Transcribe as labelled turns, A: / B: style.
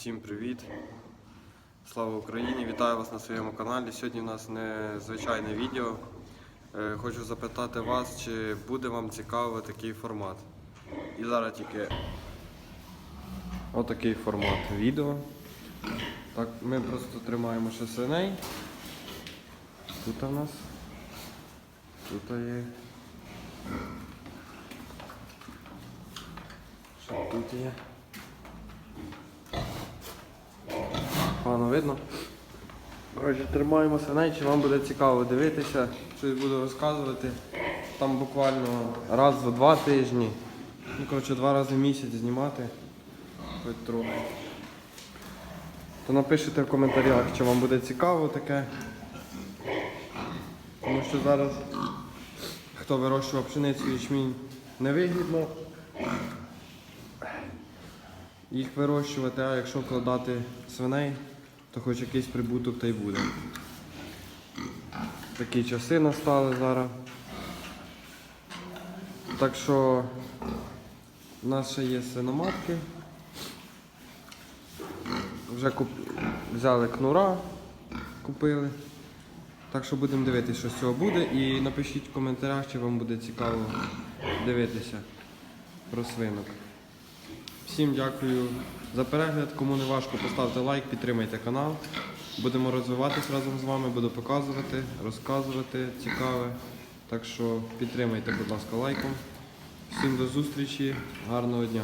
A: Всім привіт! Слава Україні! Вітаю вас на своєму каналі. Сьогодні у нас незвичайне відео. Е, Хочу запитати вас, чи буде вам цікавий такий формат. І зараз тільки отакий формат відео. Так, ми просто тримаємо ще свиней. Тут у нас. Тут є. Що тут є? Погано видно. Коротше, тримаємо свиней, чи вам буде цікаво дивитися, щось буду розказувати. Там буквально раз в два тижні. Ну, коротше, два рази в місяць знімати. Хоч трохи. То напишіть в коментарях, чи вам буде цікаво таке. Тому що зараз хто вирощував пшеницю і ячмінь невигідно їх вирощувати, а якщо вкладати свиней, то хоч якийсь прибуток та й буде. Такі часи настали зараз. Так що у нас ще є свиноматки. Вже куп... взяли кнура, купили. Так що будемо дивитися, що з цього буде. І напишіть в коментарях, чи вам буде цікаво дивитися про свинок. Всім дякую за перегляд. Кому не важко, поставте лайк, підтримайте канал. Будемо розвиватись разом з вами, буду показувати, розказувати цікаве. Так що підтримайте, будь ласка, лайком. Всім до зустрічі, гарного дня!